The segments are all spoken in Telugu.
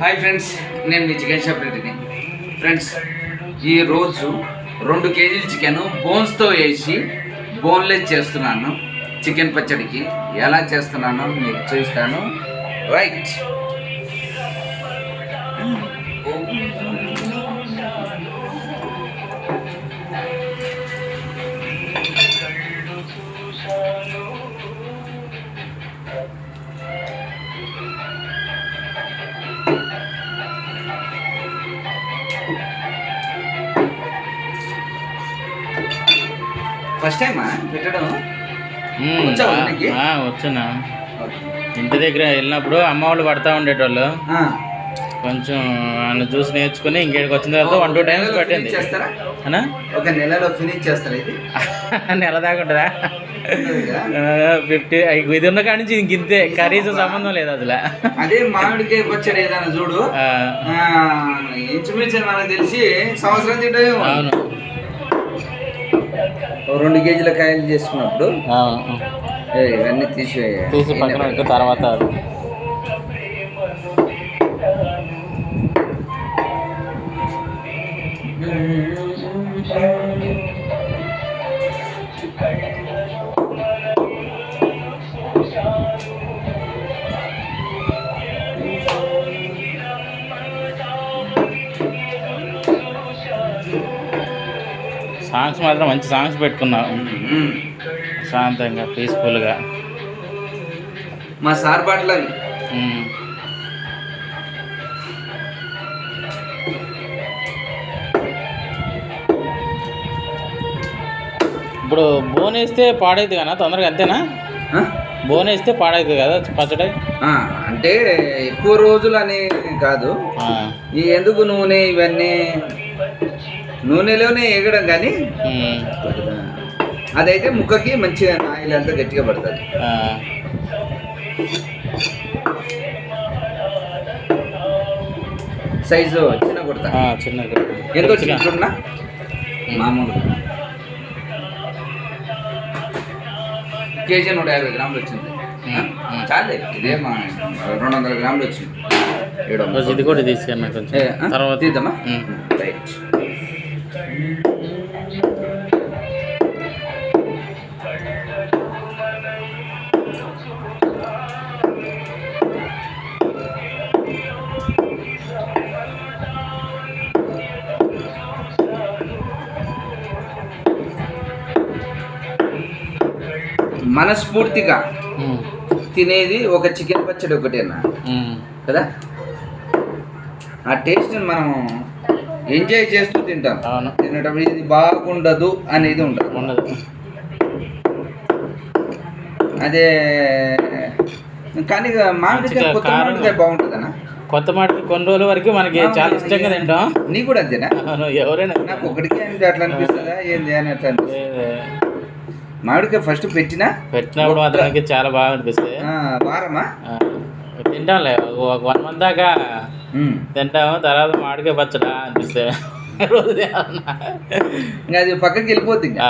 హాయ్ ఫ్రెండ్స్ నేను మీ చికెన్ షాప్ రెడ్డిని ఫ్రెండ్స్ ఈరోజు రెండు కేజీల చికెన్ బోన్స్తో వేసి బోన్లెస్ చేస్తున్నాను. చికెన్ పచ్చడికి ఎలా చేస్తున్నానో మీకు చూస్తాను రైట్ ఫస్ట్ టైమా పెట్టడం వచ్చునా? ఇంటి దగ్గర వెళ్ళినప్పుడు అమ్మ వాళ్ళు పడతా ఉండేటోళ్ళు. కొంచెం వాళ్ళు చూసి నేర్చుకుని ఇంకేడికి వచ్చిన తర్వాత వన్ టూ టైమ్స్ పట్టింది. ఒక నెలలో ఫినిష్ చేస్తారా ఇది? నెల దాకా ఉంటుందా? ఫిఫ్టీ ఇది ఉన్న కాడి నుంచి ఇంక ఇంతే. కర్రీస్ సంబంధం లేదు అసలు. అదే మామిడికాయ పచ్చడి ఏదైనా చూడు. ఇంచుమించు మనకు తెలిసి సంవత్సరం తింటే అవును. రెండు కేజీల కాయలు చేసుకున్నప్పుడు ఇవన్నీ తీసి తీసి పక్కన తర్వాత సాంగ్స్ మాత్రం మంచి సాంగ్స్ పెట్టుకున్నావు. శాంతంగా పీస్ఫుల్గా మా సార్ బాటలు అవి. ఇప్పుడు బోన్ వేస్తే పాడైంది కదా తొందరగా అంతేనా ఆ? బోన్ వేస్తే పాడైంది కదా పచ్చడి అంటే ఎక్కువ రోజులు అని కాదు ఎందుకు నూనె ఇవన్నీ నూనెలోనే ఎగడం కానీ. అదైతే ముక్కకి మంచిగా ఆయిల్ అంతా గట్టిగా పడుతుంది. సైజు చిన్న కొడతా ఆ, చిన్నది ఎంత వచ్చింది ఇట్లున్నా మామూలు కేజీ నూట యాభై గ్రాములు వచ్చింది. చాలే ఇదే మా రెండు వందల గ్రాములు వచ్చింది. ఇది కూడా ఆ? తర్వాత. తీద్దామా. రైట్. మనస్ఫూర్తిగా. తినేది ఒక చికెన్ పచ్చడి ఒకటేనా. కదా ఆ టేస్ట్ మనం ఎంజాయ్ చేస్తూ తింటాం. అవును. తినేటప్పుడు ఇది బాగుండదు అనేది ఉండదు. ఉండదు. అదే కానీ మామిడికాయ కొత్త. మామిడికాయ బాగుంటుందనా కొత్త మాటకి కొన్ని రోజుల వరకు మనకి చాలా ఇష్టంగా తింటాం. నీ కూడా అంతేనా? ఎవరైనా నాకు ఒకటికే అంటే అట్లా అనిపిస్తుందా? ఏంది అని అట్లా మామిడికాయ ఫస్ట్ పెట్టినా? పెట్టినప్పుడు మాత్రం చాలా బాగా అనిపిస్తుంది వారమా? తింటాంలే. ఒక వన్ మంత్ దాకా. తింటాము తర్వాత మామిడికాయ పచ్చడా అనిపిస్తే రోజు. ఇంకా అది పక్కకి వెళ్ళిపోద్ది ఇంకా.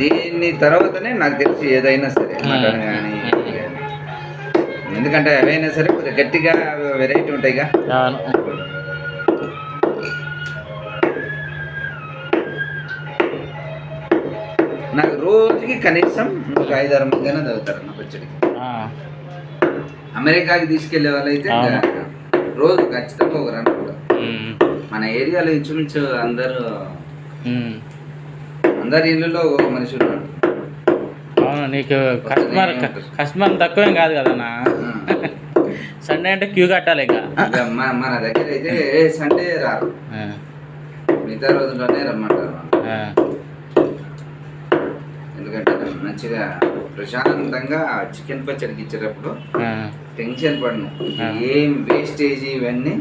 దీన్ని తర్వాతనే నాకు తెలిసి ఏదైనా సరే మటన్ కానీ ఎందుకంటే అవైనా సరే కొద్దిగా గట్టిగా వెరైటీ ఉంటాయిగా. నాకు రోజుకి కనీసం ఒక ఐదారు మంది అయినా చదువుతారు నా పచ్చడికి అమెరికాకి తీసుకెళ్ళే వాళ్ళైతే ఇంకా రోజు ఖచ్చితంగా ఒక రన్ మన ఏరియాలో ఇంచుమించు అందరూ. అందరి ఇళ్ళలో ఒక మనిషి ఉన్నాడు. అవును నీకు కస్టమర్ కస్టమర్ తక్కువేం కాదు కదన్నా. సండే అంటే క్యూ కట్టాలి ఇక. మన దగ్గర అయితే సండే రారు. మిగతా రోజుల్లోనే రమ్మంటారు. ఎందుకంటే మంచిగా ప్రశాంతంగా చికెన్ పచ్చడికి ఇచ్చేటప్పుడు టెన్షన్ పడను. ఏం వేస్టేజ్ ఇవన్నీ.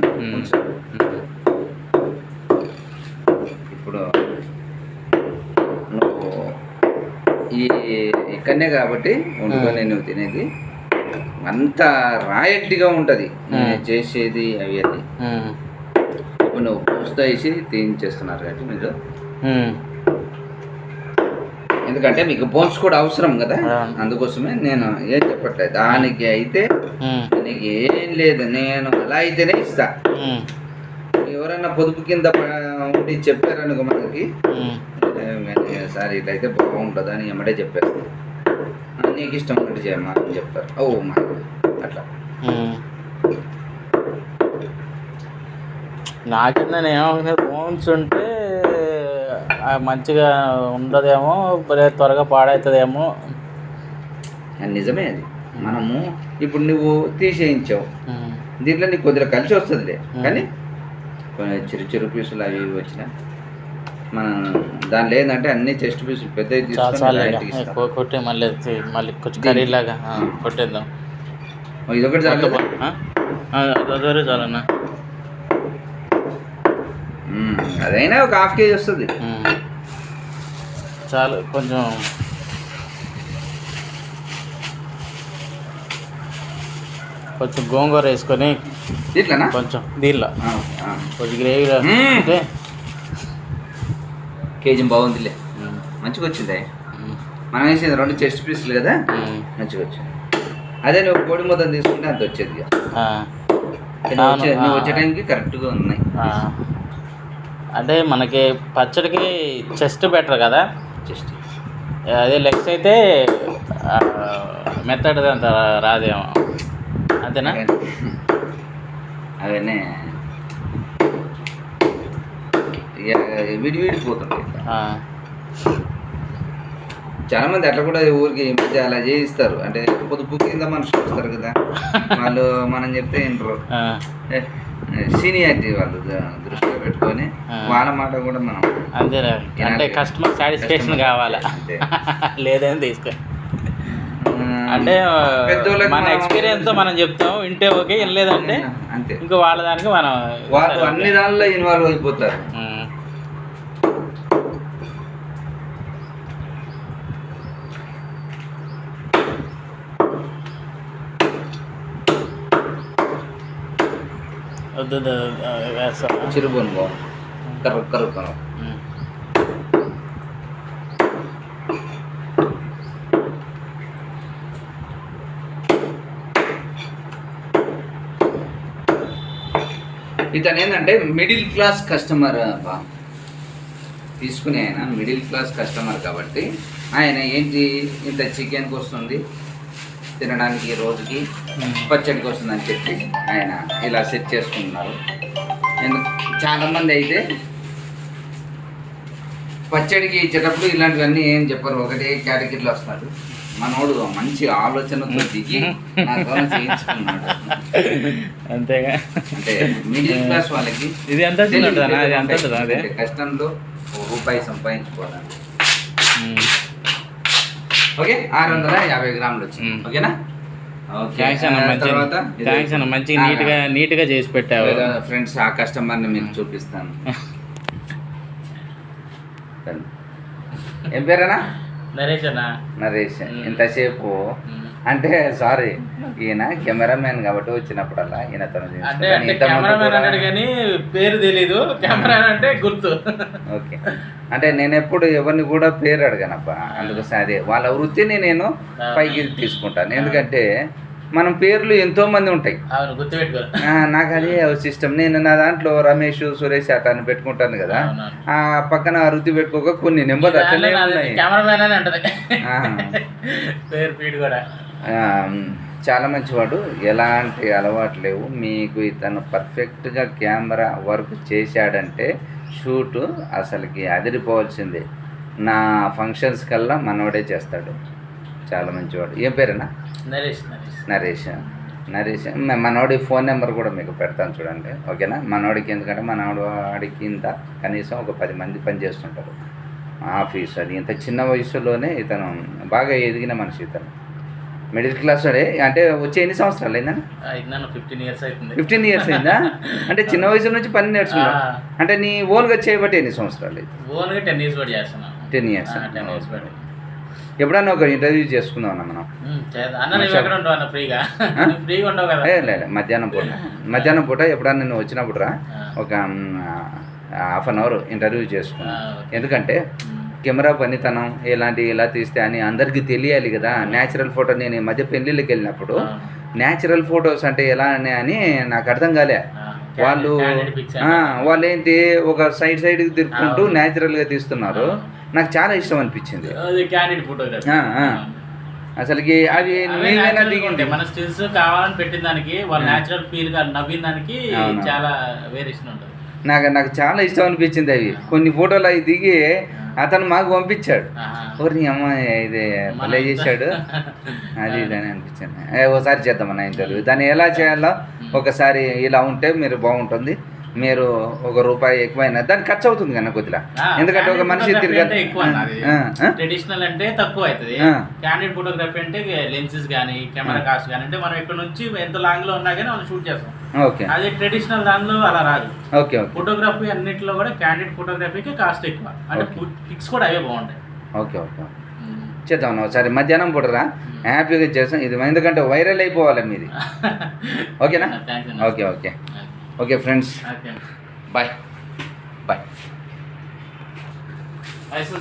ఇప్పుడు ఈ ఇక్కడనే కాబట్టి వండుకొని నువ్వు తినేది. అంత రాయట్టిగా ఉంటుంది. చేసేది అవి అది ఇప్పుడు నువ్వు పూస్తో వేసి తీయించేస్తున్నారు కాబట్టి మీరు. ఎందుకంటే మీకు బోన్స్ కూడా అవసరం కదా. అందుకోసమే నేను ఏం చెప్పట్లేదు. దానికి అయితే నీకు ఏం లేదు. నేను అలా అయితేనే ఇస్తా. ఎవరైనా పొదుపు కింద ఉండి చెప్పారనుకో మనకి. సార్ ఇట్లయితే బాగుంటుంది అని ఎమ్మటే చెప్పేస్తాను నీకు ఇష్టం ఉన్నట్టు చేయమ్మా అని చెప్తారు. ఓ మా అట్లా. నాకింద ఏమవుతుంది ఫోన్స్ ఉంటే మంచిగా ఉండదేమో త్వరగా పాడవుతుందేమో నిజమే అది. మనము ఇప్పుడు నువ్వు తీసేయించావు. దీంట్లో నీకు కొద్దిగా కలిసి వస్తుందిలే. కానీ కొన్ని చిరు చిరు పీసులు అవి ఇవి వచ్చినా మనం దానిలో ఏంటంటే అన్ని చెస్ట్ పీసులు ఇస్తాం. కొట్టి మళ్ళీ మళ్ళీ కొంచెం కర్రీలాగా ఆ, కొట్టేద్దాం ఇదొకటి చాలు అదొకటి చాలన్నా. అదైనా ఒక హాఫ్ కేజీ వస్తుంది. చాలు కొంచెం కొంచెం గోంగూర వేసుకొని ఇట్లానా కొంచెం దీనిలో. కొంచెం గ్రేవీ మ్మ్. అంటే కేజీ బాగుందిలే. మంచిగా వచ్చింది మనం వేసింది రెండు చెస్ట్ పీసులు కదా? మంచిగా వచ్చింది అదే నువ్వు కోడి ముద్దను తీసుకుంటే అంత వచ్చేది. నువ్వు వచ్చే టైంకి కరెక్ట్గా ఉన్నాయి. అంటే మనకి పచ్చడికి చెస్ట్ బెటర్ కదా? చెస్ట్ అదే లెగ్స్ అయితే మెత్తడిది అంత రాదేమో. అంతేనా? అవన్నీ ఇక విడి విడిపోతుంటాయి. ఆ, చాలా మంది అట్లా కూడా ఊరికి మధ్య అలా చేయిస్తారు. అంటే పొదుపు కింద మనుషులు వస్తారు కదా. వాళ్ళు మనం చెప్తే ఆ, సీనియారిటీ వాళ్ళు దృష్టిలో పెట్టుకొని. వాళ్ళ మాట కూడా మనం అంతేలే అంటే కస్టమర్ సాటిస్ఫాక్షన్ కావాలా. లేదని తీసుకో అంటే మన మనం- ఎక్స్పీరియన్స్తో మనం చెప్తాం. వింటే ఓకే వినలేదంటే అంతే. ఇంకో వాళ్ళ దానికి మనం వాళ్ళు అన్ని దానిలో ఇన్వాల్వ్ అయిపోతారు. ఉమ్. వద్దు వద్దు, ఆ, ఇతను ఏంటంటే మిడిల్ క్లాస్ కస్టమర్ బా తీసుకునే ఆయన మిడిల్ క్లాస్ కస్టమర్ కాబట్టి. ఆయన ఏంటి ఇంత చికెన్కి వస్తుంది తినడానికి రోజుకి. పచ్చడికి వస్తుందని చెప్పి ఆయన ఇలా సెట్ చేసుకుంటున్నారు చాలామంది అయితే పచ్చడికి ఇచ్చేటప్పుడు ఇలాంటివన్నీ ఏం చెప్పరు ఒకటే కేటగిరీలో వస్తాడు మనోడు మంచి ఆలోచనతో దిగి నాతో చేయించుకున్నాడు. అంతేగా. అంటే మిడిల్ క్లాస్ వాళ్ళకి ఇది ఎంత కష్టంలో రూపాయి సంపాదించుకోవడానికి. ఓకే? ఆరు వందల యాభై గ్రాములు వచ్చింది. ఓకేనా? తర్వాత మంచిగా నీట్గా నీట్గా చేసి పెట్టావు. ఫ్రెండ్స్ ఆ కస్టమర్ని మీకు చూపిస్తాను. ఏం పేరేనా నరేష్ అన్న. నరేష్. ఇంతసేపు. అంటే సారీ ఈయన కెమెరామెన్ కాబట్టి వచ్చినప్పుడల్లా ఈయన తను కెమెరామెన్ అన్నాడు కానీ పేరు తెలీదు. కెమెరా అంటే గుర్తు. ఓకే. అంటే నేను ఎప్పుడు ఎవరిని కూడా పేరు అడగనప్ప అందుకోసం అదే వాళ్ళ వృత్తిని నేను పైకి తీసుకుంటాను. ఎందుకంటే మనం పేర్లు ఎంతో మంది ఉంటాయి. నాకు అదే సిస్టమ్. నేను నా దాంట్లో రమేష్ సురేష్ అట్లా పెట్టుకుంటాను కదా. ఆ పక్కన వృత్తి పెట్టుకోక కొన్ని నెంబర్ అట్లనే ఉన్నాయి. చాలా మంచివాడు. ఎలాంటి అలవాటు లేవు. మీకు ఇతను పర్ఫెక్ట్గా కెమెరా వర్క్ చేశాడంటే షూటు అసలుకి అదిరిపోవాల్సిందే. నా ఫంక్షన్స్ కల్లా మనోడే చేస్తాడు. చాలా మంచివాడు. ఏం పేరేనా? నరేష్ నరేష్. నరేష్. నరేష్. మ- మనోడి ఫోన్ నెంబర్ కూడా మీకు పెడతాను చూడండి. ఓకేనా? మనోడికి ఎందుకంటే మనోడు వాడికి ఇంత కనీసం ఒక పది మంది పనిచేస్తుంటారు ఆఫీస్ అది ఇంత చిన్న వయసులోనే ఇతను బాగా ఎదిగిన మనిషి ఇతను. మిడిల్ క్లాస్ అంటే వచ్చే ఎన్ని సంవత్సరాలు అయిందా? ఫిఫ్టీన్ ఇయర్స్ అవుతుంది ఫిఫ్టీన్ ఇయర్స్ అయిందా? అంటే చిన్న వయసు నుంచి పని నేర్చుకున్నావు? ఆ. అంటే నీ ఓన్గా చేయబట్టి ఎన్ని సంవత్సరాలు ఓన్గా టెన్ ఇయర్స్ పడి చేస్తున్నాను. టెన్ ఇయర్స్ టెన్ ఇయర్స్ పడి ఎప్పుడన్నా ఒక ఇంటర్వ్యూ చేసుకుందాం అన్న మనం? ఉమ్, చేద్దాం. అన్న నువ్వు ఎక్కడ ఉంటావు అన్న? ఫ్రీగా? నువ్వు ఫ్రీగా ఉండవు కదా? ఏ, లే లే, మధ్యాహ్నం పూట. మధ్యాహ్నం పూట ఎప్పుడన్నా నువ్వు వచ్చినప్పుడు రా. ఒక హాఫ్ అన్ అవర్ ఇంటర్వ్యూ ఆ, చేసుకున్నాం ఓకే. ఎందుకంటే కెమెరా పనితనం ఎలాంటి ఎలా తీస్తే అని అందరికీ తెలియాలి కదా. న్యాచురల్ ఫోటో నేను ఈ మధ్య పెళ్ళిళ్ళకి వెళ్ళినప్పుడు న్యాచురల్ ఫొటోస్ అంటే ఎలా అని అని నాకు అర్థం కాలే. ఆ, వాళ్ళు. వాళ్ళు ఏంటి ఒక సైడ్ సైడ్కి తిరుక్కుంటూ అవును. న్యాచురల్గా తీస్తున్నారు. నాకు చాలా ఇష్టం అనిపించింది. అసలుకి అవి నువ్వేమైనా దిగింది. మన స్టిల్స్ కావాలని పెట్టిన దానికి వాళ్ళ. న్యాచురల్ ఫీల్గా నవ్విన దానికి. చాలా వేరియేషన్ ఉంటుంది. నాకు నాకు చాలా ఇష్టం అనిపించింది అవి. కొన్ని ఫోటోలు అవి దిగి అతను మాకు పంపించాడు. ఎవరిని అమ్మ ఇది భలే చేశాడు. అది ఇది అని అనిపించింది. ఒకసారి చేద్దామన్న ఇంటర్వ్యూ. దాన్ని ఎలా చేయాలో ఒకసారి ఇలా ఉంటే మీరు బాగుంటుంది. మీరు ఒక రూపాయి ఎక్కువైనా దానికి ఖర్చు అవుతుంది కన్నా కొద్దిగా ఎందుకంటే ఒక మనిషి? ట్రెడిషనల్ అంటే తక్కువ అవుతుంది. ఆ. క్యాండిడ్ ఫోటోగ్రఫీ అంటే లెన్సెస్ కానీ కెమెరా కాస్ట్ కానీ అంటే మనం ఇక్కడ నుంచి ఎంత లాంగ్లో ఉన్నా కానీ మనం షూట్ చేస్తాం. ఓకే. అదే ట్రెడిషనల్ దానిలో అలా రాదు. ఓకే ఫోటోగ్రఫీ అన్నిటిలో కూడా క్యాండిడ్ ఫోటోగ్రఫీకి కాస్ట్ ఎక్కువ. అంటే. పిక్స్ కూడా అవే బాగుంటాయి. Okay okay. చేద్దాం ఒకసారి. మధ్యాహ్నం పూటరా? హ్యాపీగా చేస్తాం. ఇది ఎందుకంటే వైరల్ అయిపోవాలి మీది. ఓకేనా? Okay okay. Okay. Friends. Bye. Bye.